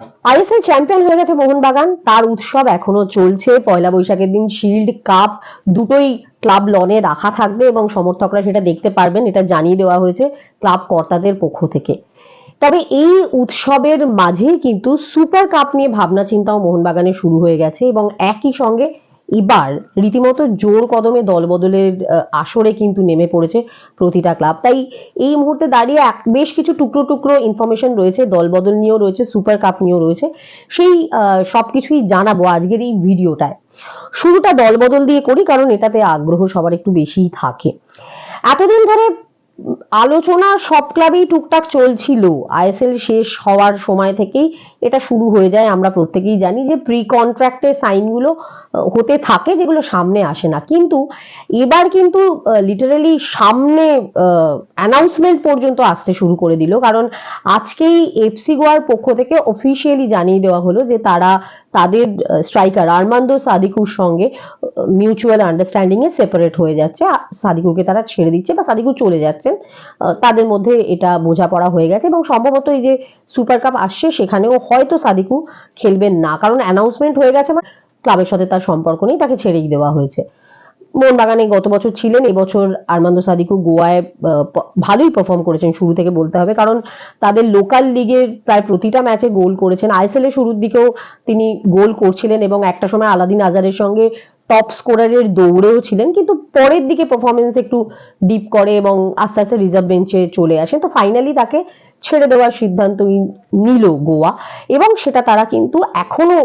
ISL champion হয়ে গেছে মোহনবাগান। তার উৎসব এখনও চলছে। পয়লা বৈশাখের দিন শিল্ড কাপ দুটোই ক্লাব লনে রাখা থাকবে এবং সমর্থকরা সেটা দেখতে পারবেন, এটা জানিয়ে দেওয়া হয়েছে ক্লাব কর্তাদের পক্ষ থেকে। তবে এই উৎসবের মাঝেই কিন্তু সুপার কাপ নিয়ে ভাবনা চিন্তাও মোহনবাগানে শুরু হয়ে গেছে এবং একই সঙ্গে এবার রীতিমতো জোর কদমে দলবদলের আসরে কিন্তু নেমে পড়েছে প্রতিটা ক্লাব। তাই এই মুহূর্তে দাঁড়িয়ে এক- বেশ কিছু টুকরো টুকরো ইনফরমেশন রয়েছে দলবদল নিয়েও রয়েছে সুপার কাপ নিয়েও রয়েছে। সেই আহ, সবকিছুই জানাব আজকের এই ভিডিওটায়। শুরুটা দলবদল দিয়ে করি কারণ এটাতে আগ্রহ সবার একটু বেশিই থাকে। এতদিন ধরে আলোচনা সব ক্লাবেই টুকটাক চলছিল। আইএসএল শেষ হওয়ার সময় থেকেই এটা শুরু হয়ে যায় আমরা প্রত্যেকেই জানি যে প্রি কন্ট্রাক্টের সাইনগুলো হতে থাকে যেগুলো সামনে আসে না। কিন্তু এবার কিন্তু লিটারালি সামনে অ্যানাউন্সমেন্ট পর্যন্ত আসতে শুরু করে দিল। কারণ আজকেই এফসি গোয়ার পক্ষ থেকে অফিসিয়ালি জানিয়ে দেওয়া হলো যে তারা তাদের স্ট্রাইকার আরমান্দো সাদিকুর সঙ্গে মিউচুয়াল আন্ডারস্ট্যান্ডিং এ সেপারেট হয়ে যাচ্ছে। সাদিকুকে তারা ছেড়ে দিচ্ছে বা সাদিকু চলে যাচ্ছেন। তাদের মধ্যে এটা বোঝাপড়া হয়ে গেছে এবং সম্ভবত এই যে সুপার কাপ আসছে, সেখানেও হয়তো সাদিকু খেলবেন না। কারণ অ্যানাউন্সমেন্ট হয়ে গেছে মানে ক্লাবের সাথে তার সম্পর্ক নেই, তাকে ছেড়েই দেওয়া হয়েছে। মোহনবাগানে গত বছর ছিলেন, এবছর আরমান্দো সাদিকু গোয়ায় ভালোই পারফর্ম করেছেন, শুরু থেকে বলতে হবে, কারণ তাদের লোকাল লিগের প্রায় প্রতিটা ম্যাচে গোল করেছেন। আইএসএল এর শুরুর দিকেও তিনি গোল করছিলেন এবং একটা সময় আলাদিন আজারের সঙ্গে টপ স্কোরারের দৌড়েও ছিলেন, কিন্তু পরের দিকে পারফরমেন্স একটু ডিপ করে এবং আস্তে আস্তে রিজার্ভ বেঞ্চে চলে আসেন। তো ফাইনালি তাকে ছেড়ে দেওয়ার সিদ্ধান্ত নিল গোয়া এবং সেটা তারা কিন্তু এখনও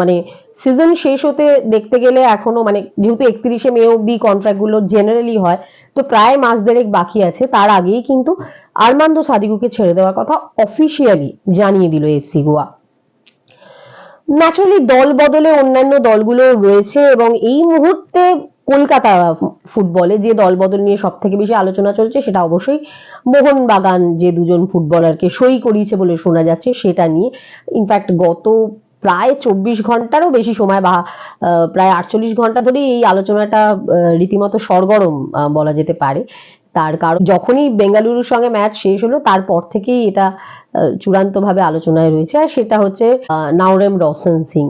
মানে সিজন শেষ হতে দেখতে গেলে এখনও মানে যেহেতু একত্রিশে মে অব্দি কন্ট্রাক্টগুলো জেনারেলি হয়, তো প্রায় মাস দেড়েক বাকি আছে। তার আগেই কিন্তু আরমান্দো সাদিকুকে ছেড়ে দেওয়ার কথা অফিসিয়ালি জানিয়ে দিল এফসি গোয়া। ন্যাচারালি দল বদলে অন্যান্য দলগুলো রয়েছে এবং এই মুহূর্তে কলকাতা ফুটবলে যে দল বদল নিয়ে সব থেকে বেশি আলোচনা চলছে সেটা অবশ্যই মোহনবাগান যে দুজন ফুটবলারকে সই করিয়েছে বলে শোনা যাচ্ছে সেটা নিয়ে। ইনফ্যাক্ট গত প্রায় চব্বিশ ঘন্টারও বেশি সময় বা প্রায় আটচল্লিশ ঘণ্টা ধরেই এই আলোচনাটা রীতিমতো সরগরম বলা যেতে পারে। তার কারণ, যখনই বেঙ্গালুরুর সঙ্গে ম্যাচ শেষ হলো, তারপর থেকেই এটা চূড়ান্ত ভাবে আলোচনায় রয়েছে। আর সেটা হচ্ছে Naorem Roshan Singh.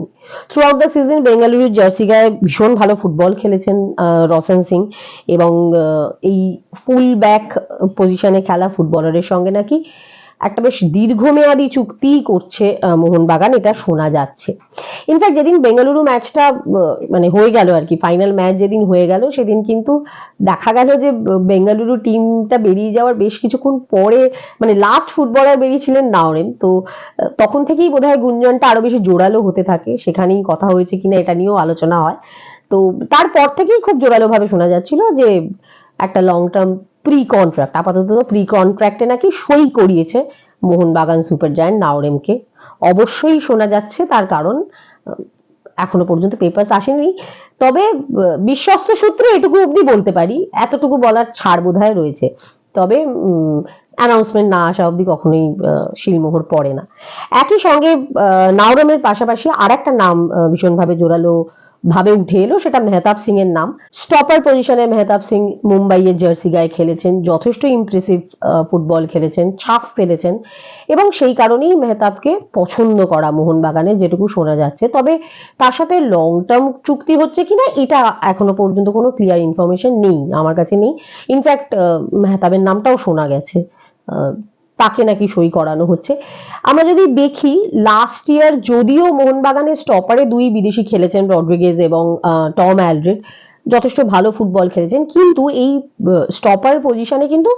Throughout the season বেঙ্গালুরুর জার্সি গায়ে ভীষণ ভালো ফুটবল খেলেছেন রসন সিং। এবং এই ফুল ব্যাক পজিশনে খেলা ফুটবলারের সঙ্গে নাকি একটা বেশ দীর্ঘমেয়াদী চুক্তি করছে মোহনবাগান, এটা শোনা যাচ্ছে। ইনফ্যাক্ট যেদিন বেঙ্গালুরু ম্যাচটা মানে হয়ে গেল আর কি ফাইনাল ম্যাচ যেদিন হয়ে গেল, সেদিন কিন্তু দেখা গেল যে বেঙ্গালুরু টিমটা বেরিয়ে যাওয়ার বেশ কিছুক্ষণ পরে মানে লাস্ট ফুটবলার বেরিয়েছিলেন নাওরেন। তো তখন থেকেই বোধহয় গুঞ্জনটা আরও বেশি জোরালো হতে থাকে। সেখানেই কথা হয়েছে কিনা এটা নিয়েও আলোচনা হয়। তো, তারপর থেকেই খুব জোরালো ভাবে শোনা যাচ্ছিল যে, একটা লং টার্ম প্রি কন্ট্রাক্ট আপাতত প্রি কন্ট্রাক্টে নাকি সই করিয়েছে মোহনবাগান সুপার জায়ান্ট নাওরেমকে। অবশ্যই শোনা যাচ্ছে, তার কারণ এখনও পর্যন্ত পেপারস আসেনি। তবে বিশ্বস্ত সূত্রে এটুকু অবধি বলতে পারি, এতটুকু বলার ছাড় বোধহয় রয়েছে। তবে অ্যানাউন্সমেন্ট না আসা অবধি কখনোই শিলমোহর পড়ে না। একই সঙ্গে নাওরমের পাশাপাশি আর একটা নাম ভীষণভাবে জোরালো ভাবে উঠে এলো, সেটা মেহতাব সিং এর নাম স্টপার পজিশনে মেহতাব সিং মুম্বাইয়ের জার্সি গায়ে খেলেছেন, যথেষ্ট ইমপ্রেসিভ ফুটবল খেলেছেন, ছাপ ফেলেছেন এবং সেই কারণেই মেহতাবকে পছন্দ করা মোহনবাগানে, যেটুকু শোনা যাচ্ছে। তবে তার সাথে লং টার্ম চুক্তি হচ্ছে কিনা, এটা এখনও পর্যন্ত কোনো ক্লিয়ার ইনফরমেশন নেই, আমার কাছে নেই। ইনফ্যাক্ট মেহতাবের নামটাও শোনা গেছে। তাকে নাকি সই করানো হচ্ছে। আমরা যদি দেখি লাস্ট ইয়ার যদিও মোহনবাগানের স্টপারে দুই বিদেশি খেলেছেন রড্রিগেজ এবং টম অ্যালড্রিড, যথেষ্ট ভালো ফুটবল খেলেছেন। কিন্তু এই স্টপার পজিশনে কিন্তু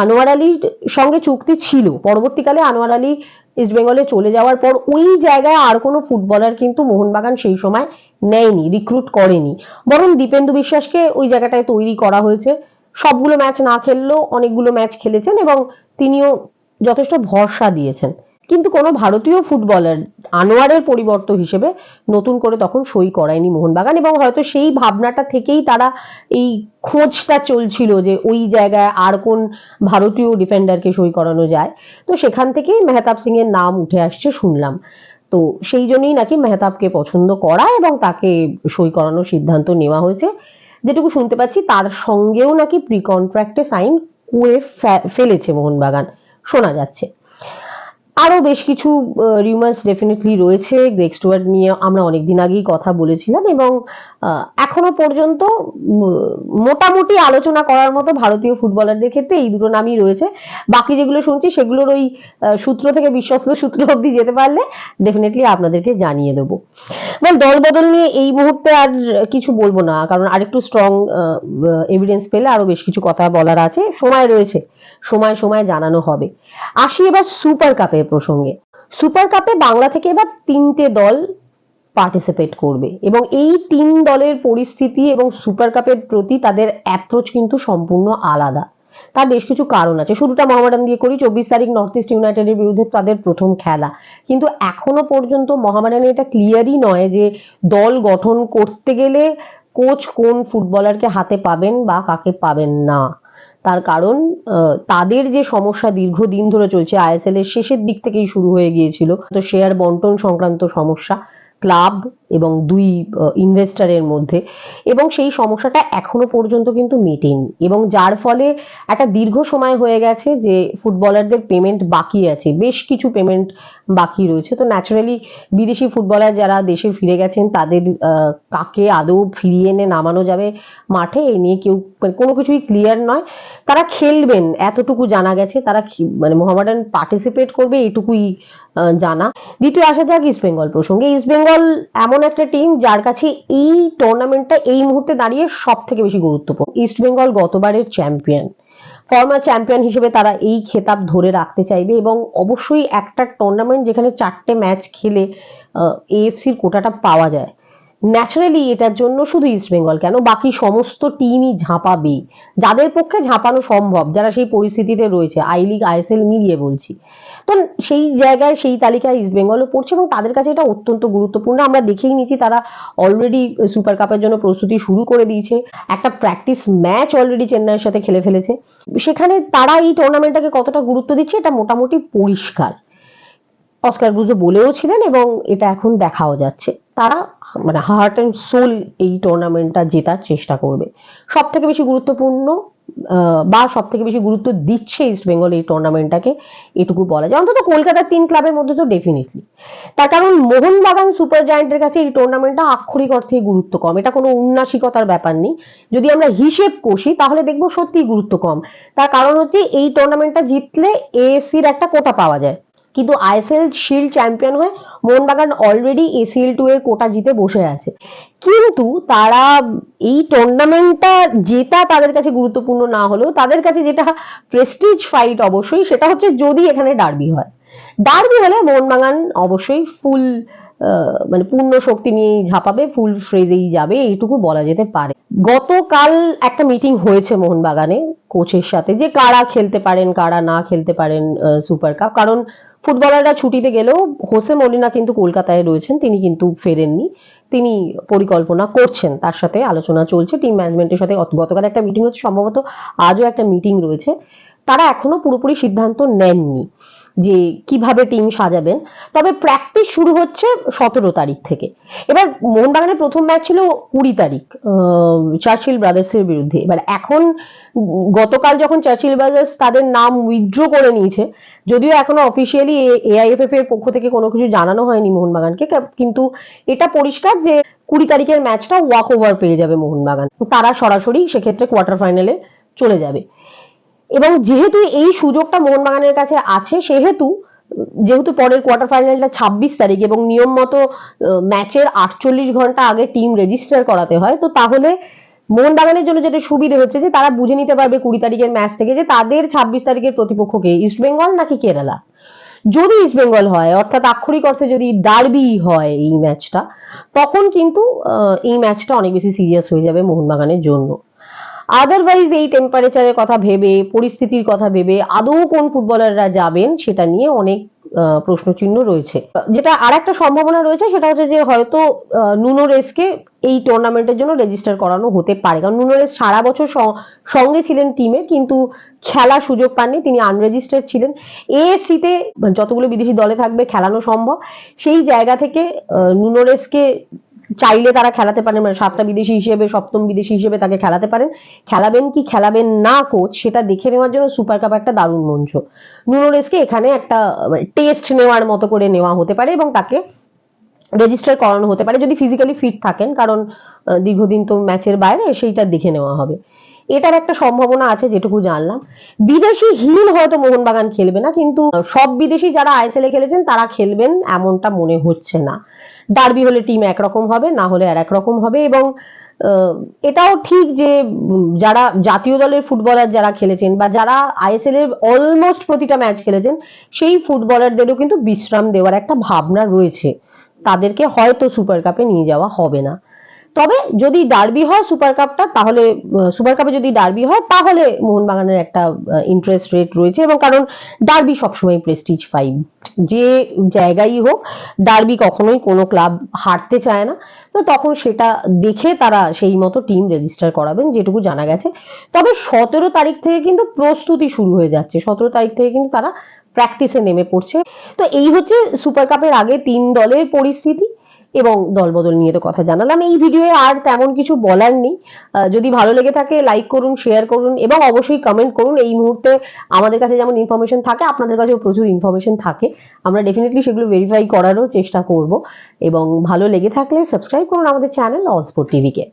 আনোয়ার আলীর সঙ্গে চুক্তি ছিল। পরবর্তীকালে আনোয়ার আলী ইস্ট বেঙ্গলে চলে যাওয়ার পর ওই জায়গায় আর কোনো ফুটবলার কিন্তু মোহনবাগান সেই সময় নেয়নি রিক্রুট করেনি। বরং দীপেন্দু বিশ্বাসকে ওই জায়গাটায় তৈরি করা হয়েছে। সবগুলো ম্যাচ না খেললেও অনেকগুলো ম্যাচ খেলেছেন এবং তিনিও যথেষ্ট ভরসা দিয়েছেন। কিন্তু কোনো ভারতীয় ফুটবলার, আনোয়ারের পরিবর্তন হিসেবে নতুন করে তখন সই করায়নি মোহনবাগান এবং হয়তো সেই ভাবনাটা থেকেই তারা এই খোঁজটা চলছিল যে ওই জায়গায় আর কোন ভারতীয় ডিফেন্ডারকে সই করানো যায়। তো সেখান থেকেই মেহতাব সিং এর নাম উঠে আসছে শুনলাম। তো সেই জন্যই নাকি মেহতাবকে পছন্দ করা এবং তাকে সই করানোর সিদ্ধান্ত নেওয়া হয়েছে। যেটুকু শুনতে পাচ্ছি, তার সঙ্গেও নাকি প্রি কন্ট্রাক্টে সাইন করে ফেলেছে মোহনবাগান। শোনা যাচ্ছে। আরও বেশ কিছু রিউমার্স ডেফিনেটলি রয়েছে। গ্রেক নিয়ে আমরা অনেকদিন আগেই কথা বলেছিলাম এবং এখনও পর্যন্ত মোটামুটি আলোচনা করার মতো ভারতীয় ফুটবলারদের ক্ষেত্রে এই দুটো নামই রয়েছে। বাকি যেগুলো শুনছি সেগুলোর ওই সূত্র থেকে বিশ্বস্ত সূত্র অব্দি যেতে পারলে ডেফিনেটলি আপনাদেরকে জানিয়ে দেবো। মানে দল নিয়ে এই মুহূর্তে আর কিছু বলব না, কারণ আরেকটু স্ট্রং এভিডেন্স পেলে আরও বেশ কিছু কথা বলার আছে। সময় রয়েছে, সময় সময় জানানো হবে। আসি এবার সুপার কাপের প্রসঙ্গে। সুপার কাপে বাংলা থেকে এবার তিনটে দল পার্টিসিপেট করবে এবং এই তিন দলের পরিস্থিতি এবং সুপার কাপের প্রতি তাদের অ্যাপ্রোচ কিন্তু সম্পূর্ণ আলাদা। তার বেশ কিছু কারণ আছে। শুরুটা মোহামেডান দিয়ে করি, চব্বিশ তারিখ নর্থ ইস্ট ইউনাইটেডের বিরুদ্ধে তাদের প্রথম খেলা। কিন্তু এখনও পর্যন্ত মোহামেডানে এটা ক্লিয়ারই নয় যে দল গঠন করতে গেলে কোচ কোন ফুটবলারকে হাতে পাবেন বা কাকে পাবেন না। তার কারণ তাদের যে সমস্যা দীর্ঘদিন ধরে চলছে আইএসএল এর শেষের দিক থেকেই শুরু হয়ে গিয়েছিল, তো শেয়ার বন্টন সংক্রান্ত সমস্যা ক্লাব এবং দুই ইনভেস্টারের মধ্যে। এবং সেই সমস্যাটা এখনও পর্যন্ত কিন্তু মেটেনি। এবং যার ফলে একটা দীর্ঘ সময় হয়ে গেছে যে ফুটবলারদের পেমেন্ট বাকি আছে। বেশ কিছু পেমেন্ট বাকি রয়েছে। তো ন্যাচারালি বিদেশি ফুটবলার যারা দেশে ফিরে গেছেন, তাদের কাকে আদৌ ফিরিয়ে এনে নামানো যাবে মাঠে এই নিয়ে কেউ মানে কোনো কিছুই ক্লিয়ার নয়। তারা খেলবেন, এতটুকু জানা গেছে। তারা মানে মোহামেডান পার্টিসিপেট করবে, এটুকুই জানা। দ্বিতীয় আসা যাক ইস্ট বেঙ্গল প্রসঙ্গে। ইস্ট বেঙ্গল এমন একটা টিম যার কাছে এই টুর্নামেন্টটা এই মুহূর্তে দাঁড়িয়ে সব থেকে বেশি গুরুত্বপূর্ণ। ইস্টবেঙ্গল গতবারের চ্যাম্পিয়ন ফর্মার চ্যাম্পিয়ন হিসেবে তারা এই খেতাব ধরে রাখতে চাইবে এবং অবশ্যই একটা টুর্নামেন্ট যেখানে চারটে ম্যাচ খেলে এএফসির কোটাটা পাওয়া যায়। ন্যাচারালি এটার জন্য শুধু ইস্ট বেঙ্গল কেন? বাকি সমস্ত টিমই ঝাঁপাবে যাদের পক্ষে ঝাঁপানো সম্ভব, যারা সেই পরিস্থিতিতে রয়েছে আই লিগ আইএসএল মিলিয়ে বলছি। তো সেই জায়গায়, সেই তালিকায় ইস্ট বেঙ্গলও পড়ছে এবং তাদের কাছে এটা অত্যন্ত গুরুত্বপূর্ণ। আমরা দেখেই নিচ্ছি তারা অলরেডি সুপার কাপের জন্য প্রস্তুতি শুরু করে দিয়েছে। একটা প্র্যাকটিস ম্যাচ অলরেডি চেন্নাইয়ের সাথে খেলে ফেলেছে। সেখানে তারা এই টুর্নামেন্টটাকে কতটা গুরুত্ব দিচ্ছে, এটা মোটামুটি পরিষ্কার। অস্কার ব্রুজো বলেও ছিলেন এবং এটা এখন দেখাও যাচ্ছে। তারা মানে হার্ট অ্যান্ড সোল এই টুর্নামেন্টটা জেতার চেষ্টা করবে। সব থেকে বেশি গুরুত্বপূর্ণ বা সব থেকে বেশি গুরুত্ব দিচ্ছে ইস্ট বেঙ্গল এই টুর্নামেন্টটাকে এটুকু বলা যায়। অন্তত কলকাতার তিন ক্লাবের মধ্যে তো ডেফিনেটলি তার কারণ মোহনবাগান সুপার জায়ান্টের কাছে এই টুর্নামেন্টটা আক্ষরিক অর্থে গুরুত্ব কম। এটা কোনো উন্নাসিকতার ব্যাপার নেই। যদি আমরা হিসেব কষি, তাহলে দেখব সত্যিই গুরুত্ব কম। তার কারণ হচ্ছে এই টুর্নামেন্টটা জিতলে এএফসির একটা কোটা পাওয়া যায়। কিন্তু আইএসএল শিল্ড চ্যাম্পিয়ন হয়ে মোহনবাগান অলরেডি এসিএল টু এর কোটা জিতে বসে আছে। কিন্তু তারা এই টুর্নামেন্টটা জেতা তাদের কাছে গুরুত্বপূর্ণ না হলেও তাদের কাছে যেটা প্রেস্টিজ ফাইট অবশ্যই সেটা হচ্ছে যদি এখানে ডার্বি হয়। ডার্বি হলে মোহনবাগান অবশ্যই ফুল মানে পূর্ণ শক্তি নিয়ে ঝাঁপাবে ফুল ফ্রেজেই যাবে, এইটুকু বলা যেতে পারে। গতকাল একটা মিটিং হয়েছে মোহনবাগানে কোচের সাথে, যে কারা খেলতে পারেন, কারা না খেলতে পারেন সুপার কাপ কারণ ফুটবলাররা ছুটিতে গেলেও হোসে মলিনা কিন্তু কলকাতায় রয়েছেন, তিনি কিন্তু ফেরেননি। তিনি পরিকল্পনা করছেন, তার সাথে আলোচনা চলছে টিম ম্যানেজমেন্টের সাথে। গতকাল একটা মিটিং হচ্ছে সম্ভবত আজও একটা মিটিং রয়েছে। তারা এখনও পুরোপুরি সিদ্ধান্ত নেননি। যে কীভাবে টিম সাজাবেন তবে প্র্যাকটিস শুরু হচ্ছে সতেরো তারিখ থেকে। এবার মোহনবাগানের প্রথম ম্যাচ ছিল কুড়ি তারিখ চার্চিল ব্রাদার্সের বিরুদ্ধে। এবার এখন গতকাল যখন চার্চিল ব্রাদার্স তাদের নাম উইথড্র করে নিয়েছে, যদিও এখনও অফিসিয়ালি এআইএফএফ এর পক্ষ থেকে কোনো কিছু জানানো হয়নি মোহনবাগানকে কিন্তু এটা পরিষ্কার যে কুড়ি তারিখের ম্যাচটা ওয়াক ওভার পেয়ে যাবে মোহনবাগান। তারা সরাসরি সেক্ষেত্রে কোয়ার্টার ফাইনালে চলে যাবে। এবং যেহেতু এই সুযোগটা মোহনবাগানের কাছে আছে, সেহেতু, যেহেতু পরের কোয়ার্টার ফাইনালটা ছাব্বিশ তারিখ এবং নিয়ম মতো ম্যাচের আটচল্লিশ ঘণ্টা আগে টিম রেজিস্টার করাতে হয়, তো তাহলে মোহনবাগানের জন্য যেটা সুবিধে হচ্ছে যে, তারা বুঝে নিতে পারবে কুড়ি তারিখের ম্যাচ থেকে যে তাদের ছাব্বিশ তারিখের প্রতিপক্ষকে ইস্ট বেঙ্গল নাকি কেরালা যদি ইস্ট বেঙ্গল হয়, অর্থাৎ আক্ষরিক অর্থে যদি ডার্বি হয় এই ম্যাচটা তখন কিন্তু এই ম্যাচটা অনেক বেশি সিরিয়াস হয়ে যাবে মোহনবাগানের জন্য। আদারওয়াইজ এই টেম্পারেচারের কথা ভেবে পরিস্থিতির কথা ভেবে আদৌ কোন ফুটবলাররা যাবেন সেটা নিয়ে অনেক প্রশ্নচিহ্ন রয়েছে। যেটা আর একটা সম্ভাবনা রয়েছে সেটা হচ্ছে যে হয়তো আহ, নুনো রেসকে এই টুর্নামেন্টের জন্য রেজিস্টার করানো হতে পারে। কারণ নুনো রেস সারা বছর সঙ্গে ছিলেন টিমে কিন্তু খেলার সুযোগ পাননি তিনি আনরেজিস্টার্ড ছিলেন। এএফসিতে যতগুলো বিদেশি দলে থাকবে খেলানো সম্ভব। সেই জায়গা থেকে আহ, নুনো রেসকে চাইলে তারা খেলাতে পারেন মানে সাতটা বিদেশি হিসেবে, সপ্তম বিদেশি হিসেবে তাকে খেলাতে পারেন। খেলাবেন কি, খেলাবেন না কোচ সেটা দেখে নেওয়ার জন্য সুপার কাপ একটা দারুণ মঞ্চ। নুনোরেসকে এখানে একটা টেস্ট নেওয়ার মতো করে নেওয়া হতে পারে এবং তাকে রেজিস্টার করানো হতে পারে যদি ফিজিক্যালি ফিট থাকেন, কারণ দীর্ঘদিন তো ম্যাচের বাইরে, সেইটা দেখে নেওয়া হবে। এটার একটা সম্ভাবনা আছে, যেটুকু জানলাম। বিদেশি হিল হয়তো মোহনবাগান খেলবে না, কিন্তু সব বিদেশি যারা আইএসএল এ খেলেছেন, তারা খেলবেন এমনটা মনে হচ্ছে না। ডার্বি হলে টিম একরকম হবে, না হলে আর একরকম হবে এবং এটাও ঠিক যে যারা জাতীয় দলের ফুটবলার যারা খেলেছেন বা যারা আইএসএল এর অলমোস্ট প্রতিটা ম্যাচ খেলেছেন, সেই ফুটবলারদেরও কিন্তু বিশ্রাম দেওয়ার একটা ভাবনা রয়েছে। তাদেরকে হয়তো সুপার কাপে নিয়ে যাওয়া হবে না। তবে যদি ডার্বি হয় সুপার কাপটা তাহলে সুপার কাপে যদি ডার্বি হয়, তাহলে মোহনবাগানের একটা ইন্টারেস্ট রেট রয়েছে এবং কারণ ডার্বি সবসময় প্রেস্টিজ ফাইভ যে জায়গায় হোক ডার্বি কখনোই কোনো ক্লাব হারতে চায় না। তো তখন সেটা দেখে তারা সেই মতো টিম রেজিস্টার করাবেন, যেটুকু জানা গেছে। তবে সতেরো তারিখ থেকে কিন্তু প্রস্তুতি শুরু হয়ে যাচ্ছে। সতেরো তারিখ থেকে কিন্তু তারা প্র্যাকটিসে নেমে পড়ছে। তো এই হচ্ছে সুপার কাপের আগে তিন দলের পরিস্থিতি। এবং দলবদল নিয়ে তো কথা জানালাম। এই ভিডিওয়ে আর তেমন কিছু বলার নেই। যদি ভালো লেগে থাকে লাইক করুন শেয়ার করুন এবং অবশ্যই কমেন্ট করুন। এই মুহূর্তে আমাদের কাছে যেমন ইনফরমেশন থাকে, আপনাদের কাছেও প্রচুর ইনফরমেশন থাকে। আমরা ডেফিনেটলি সেগুলো ভেরিফাই করারও চেষ্টা করব। এবং ভালো লেগে থাকলে সাবস্ক্রাইব করুন আমাদের চ্যানেল অল স্পোর্ট টিভিকে